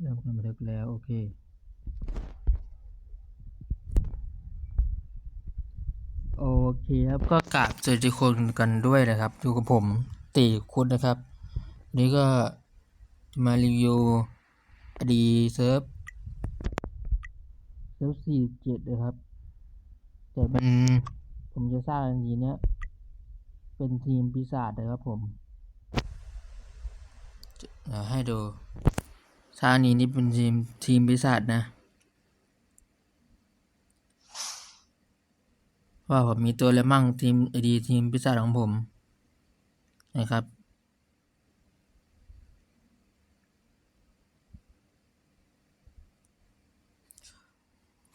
เริ่มกันบันทึกแล้ว โอเค โอเคครับก็กราบสวัสดีคนกันด้วยนะครับอยู่กับผมตีคุณนะครับวันนี้ก็จะมารีวิวอดีเซิร์ฟเซิร์ฟสี่เจ็ดนะครับ แต่เป็นผมจะสร้างอันนี้เนี้ยเป็นทีมปีศาจนะครับผม ให้ดู สร้างอันนี้นี่เป็นทีมทีมปีศาจนะ ว่าผมมีตัวอะไรมั่งทีมไอดีทีมพิซซ่าของผมนะครับ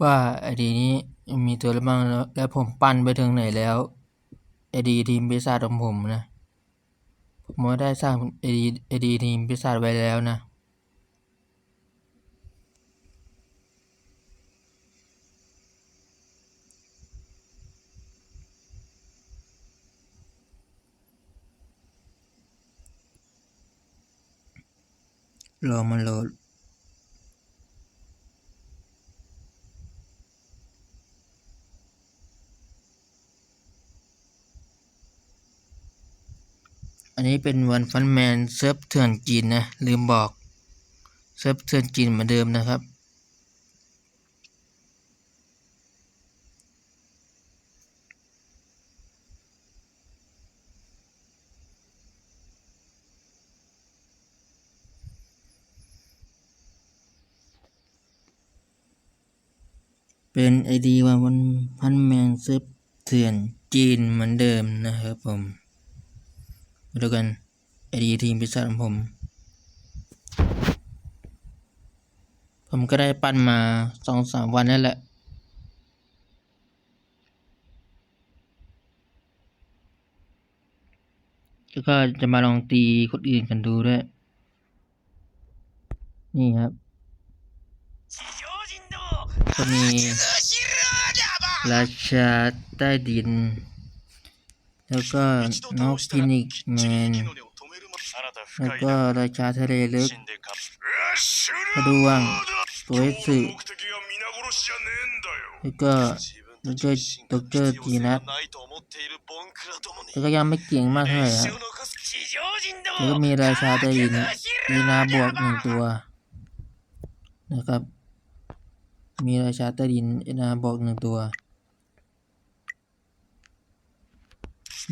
ว่าไอดีนี้มีตัวอะไรบ้างแล้วและผมปั้นไปถึงไหนแล้วไอดีทีมพิซซ่าของผมนะ ผมได้สร้างไอดีไอดีทีมพิซซ่าไว้แล้วนะ รอมันโหลด อันนี้เป็นวันฟันแมนเซิร์ฟเถื่อนจีนนะ ลืมบอก เซิร์ฟเถื่อนจีนเหมือนเดิมนะครับ เป็นไอดีวันวันพันแมนเซิร์ฟเถื่อนจีนเหมือนเดิมนะครับผมมาดูกันไอดีทีมพิซซ่าของผม ผมก็ได้ปั้นมาสองสามวันนั่นแหละแล้วก็จะมาลองตีคนอื่นกันดูด้วย นี่ครับ ก็มี ราชาใต้ดิน แล้วก็นกฟินิกแมน แล้วก็ราชาทะเลลึกกระดวงตัวเอสึแล้วก็แล้วก็ด็อกเตอร์จีนัทแต่ก็ยังไม่เก่งมากเท่าไหร่ครับแล้วก็มีราชาใต้ดินมีนาบวกหนึ่งตัวนะครับ มีราชาใต้ดินนาบอกหนึ่งตัว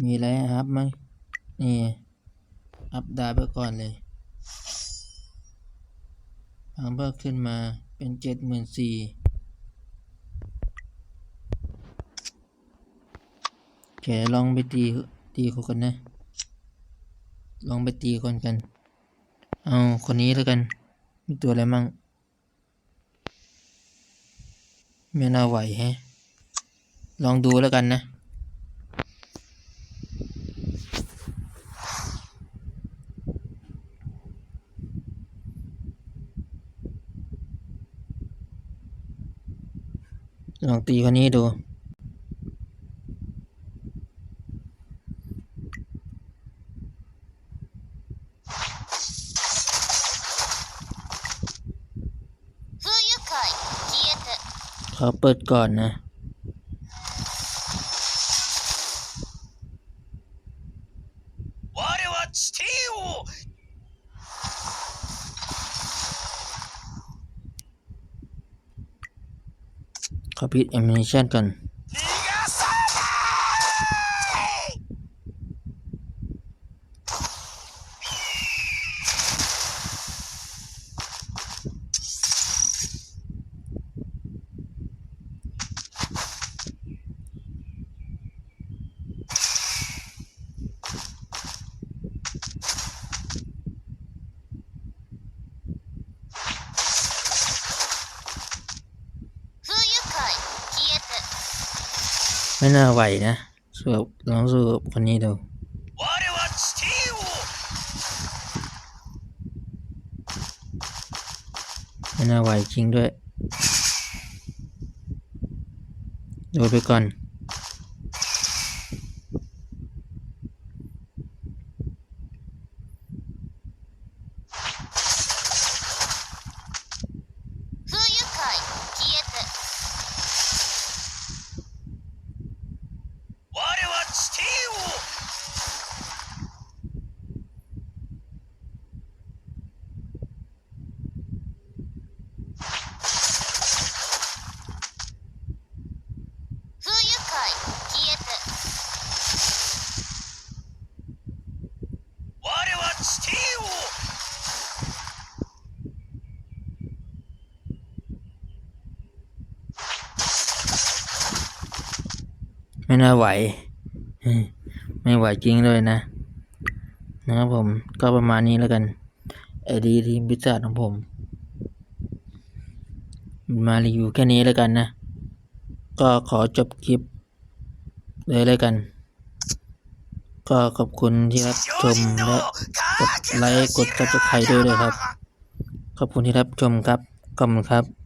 มีอะไรให้อัพไหมนี่ อัพดาวไปก่อนเลยพังเพิ่มขึ้นมาเป็นเจ็ดหมื่นสี่แกลองไปตีตีเขากันนะ ลองไปตีคนกัน เอาคนนี้แล้วกัน มีตัวอะไรมั่ง ไม่น่าไหวแฮะ ลองดูแล้วกันนะ ลองตีคนนี้ดู อเปิดก่อนนะ copy animation ก่อน ไม่น่าไหวนะสู้กัลองสู้คนนี้ดูไม่น่าไหวจริงด้วย ดูไปก่อน ไม่น่าไหว ไม่ไหวจริงเลยนะ นะครับผมก็ประมาณนี้แล้วกันไอดีทีมพิซซ่าของผม มารีวิวแค่นี้แล้วกันนะ ก็ขอจบคลิปเลยแล้วกัน ก็ขอบคุณที่รับชมและกดไลค์กดซับสไครต์ด้วยเลยครับ ขอบคุณที่รับชมครับขอบคุณครับ